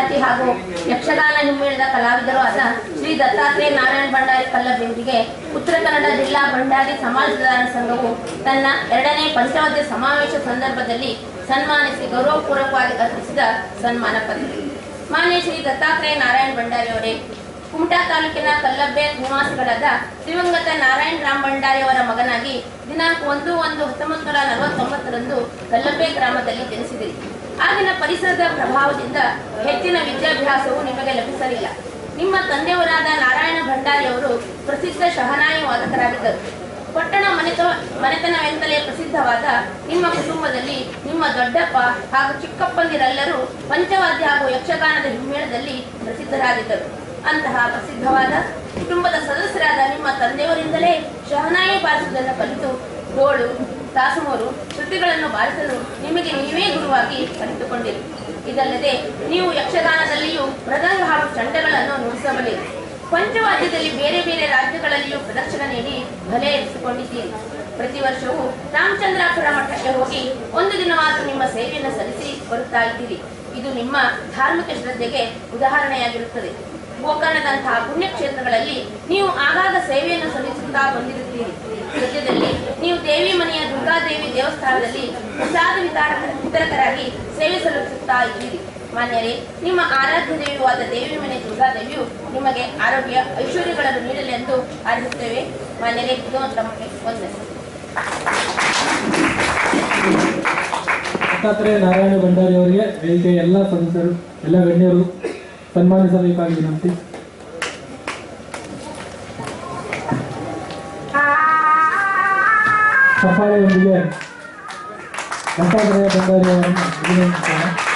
ಖ್ಯಾತಿ ಹಾಗೂ ಯಕ್ಷಗಾನ ಹಿಮ್ಮೇಳದ ಕಲಾವಿದರು ಆದ ಶ್ರೀ ದತ್ತಾತ್ರೇಯ ನಾರಾಯಣ ಭಂಡಾರಿ ಪಲ್ಲವಿಯೊಂದಿಗೆ ಉತ್ತರ ಕನ್ನಡ ಜಿಲ್ಲಾ ಭಂಡಾರಿ ಸಮಾಜ ಸುಧಾರಣಾ ಸಂಘವು ತನ್ನ ಎರಡನೇ ಪಂಚವದ್ಯ ಸಮಾವೇಶ ಸಂದರ್ಭದಲ್ಲಿ ಸನ್ಮಾನಿಸಿ ಗೌರವಪೂರ್ವಕವಾಗಿ ಅರ್ಪಿಸಿದ ಸನ್ಮಾನ ಪತ್ರ. ಮಾನ್ಯ ಶ್ರೀ ದತ್ತಾತ್ರೇಯ ನಾರಾಯಣ ಭಂಡಾರಿ ಅವರೇ, ಕುಮಟಾ ತಾಲೂಕಿನ ಕಲ್ಲಬ್ಬೆ ನಿವಾಸಿಗಳಾದ ದಿವಂಗತ ನಾರಾಯಣ ರಾಮ್ ಭಂಡಾರಿ ಅವರ ಮಗನಾಗಿ ದಿನಾಂಕ ಒಂದು ಒಂದು ಹತ್ತೊಂಬತ್ತು ನೂರ ನಲವತ್ತೊಂಬತ್ತರಂದು ಕಲ್ಲಬ್ಬೆ ಗ್ರಾಮದಲ್ಲಿ ಜನಿಸಿದಿರಿ ಆಗಿನ ಪರಿಸರದ ಪ್ರಭಾವದಿಂದ ಹೆಚ್ಚಿನ ವಿದ್ಯಾಭ್ಯಾಸವು ನಿಮಗೆ ಲಭಿಸಲಿಲ್ಲ. ನಿಮ್ಮ ತಂದೆಯವರಾದ ನಾರಾಯಣ ಭಂಡಾರಿ ಅವರು ಪ್ರಸಿದ್ಧ ಶಹನಾಯಿ ವಾದಕರಾಗಿದ್ದರು ಪಟ್ಟಣ ಮನೆತ, ಮನೆತನವೆಂತಲೇ ಪ್ರಸಿದ್ಧವಾದ ನಿಮ್ಮ ಕುಟುಂಬದಲ್ಲಿ ನಿಮ್ಮ ದೊಡ್ಡಪ್ಪ ಹಾಗೂ ಚಿಕ್ಕಪ್ಪಂದಿರೆಲ್ಲರೂ ಪಂಚವಾದ್ಯ ಹಾಗೂ ಯಕ್ಷಗಾನದ ಹಿಮ್ಮೇಳದಲ್ಲಿ ಪ್ರಸಿದ್ಧರಾಗಿದ್ದರು. ಅಂತಹ ಪ್ರಸಿದ್ಧವಾದ ಕುಟುಂಬದ ಸದಸ್ಯರಾದ ನಿಮ್ಮ ತಂದೆಯವರಿಂದಲೇ ಶಹನಾಯಿ ಬಾರಿಸುವುದನ್ನು ಕಲಿತು, ಗೋಳು ತಾಸುಮೋರು ಶ್ರುತಿಗಳನ್ನು ಬಾರಿಸಲು ನಿಮಗೆ ಗುರುವಾಗಿ ಕಲಿತುಕೊಂಡಿರಿ ಇದಲ್ಲದೆ ನೀವು ಯಕ್ಷಗಾನದಲ್ಲಿಯೂ ಮೃದಂಗ ಹಾಗೂ ಚಂಡಗಳನ್ನು ನುಡಿಸಬಲ್ಲಿರಿ. ಪಂಚವಾದ್ಯದಲ್ಲಿ ಬೇರೆ ಬೇರೆ ರಾಜ್ಯಗಳಲ್ಲಿಯೂ ಪ್ರದರ್ಶನ ನೀಡಿ ಭಲೆ ಎನಿಸಿಕೊಂಡಿದ್ದೀರಿ. ಪ್ರತಿ ವರ್ಷವೂ ರಾಮಚಂದ್ರಾಪುರ ಮಠಕ್ಕೆ ಹೋಗಿ ಒಂದು ದಿನವಾದರೂ ನಿಮ್ಮ ಸೇವೆಯನ್ನು ಸಲ್ಲಿಸಿ ಬರುತ್ತಾ ಇದ್ದೀರಿ. ಇದು ನಿಮ್ಮ ಧಾರ್ಮಿಕ ಶ್ರದ್ಧೆಗೆ ಉದಾಹರಣೆಯಾಗಿರುತ್ತದೆ. ಗೋಕರ್ಣದಂತಹ ಪುಣ್ಯಕ್ಷೇತ್ರಗಳಲ್ಲಿ ನೀವು ಆಗಾಗ ಸೇವೆಯನ್ನು ಸಲ್ಲಿಸುತ್ತಾ ಬಂದಿರುತ್ತೀರಿ. ಸದ್ಯದಲ್ಲಿ ನೀವು ದೇವಿ ಮನೆಯ ದುರ್ಗಾದೇವಿ ದೇವಸ್ಥಾನದಲ್ಲಿ ಪ್ರಸಾದ ವಿತರಕ ವಿತರಕರಾಗಿ ಸೇವೆ ಸಲ್ಲಿಸುತ್ತಾ ಇದ್ದೀರಿ. ಮಾನ್ಯರೇ, ನಿಮ್ಮ ಆರಾಧ್ಯ ದೇವಿಯಾದ ದೇವಿ ಮನೆ ದುರ್ಗಾದೇವಿಯು ನಿಮಗೆ ಆರೋಗ್ಯ, ಐಶ್ವರ್ಯಗಳನ್ನು ನೀಡಲಿ ಎಂದು ಆರಿಸುತ್ತೇವೆ. ಮಾನ್ಯರೇ, ಇದು ನಮಗೆ ಒಂದೇ ದತ್ತಾತ್ರೇಯ ನಾರಾಯಣ ಭಂಡಾರಿ ಅವರಿಗೆ ಎಲ್ಲ ಸದಸ್ಯರು, ಎಲ್ಲ ಗಣ್ಯರು सन्मान्य सभेपाल विनंती सफाळे विजय भट्टाग्रह भंडारी विनंती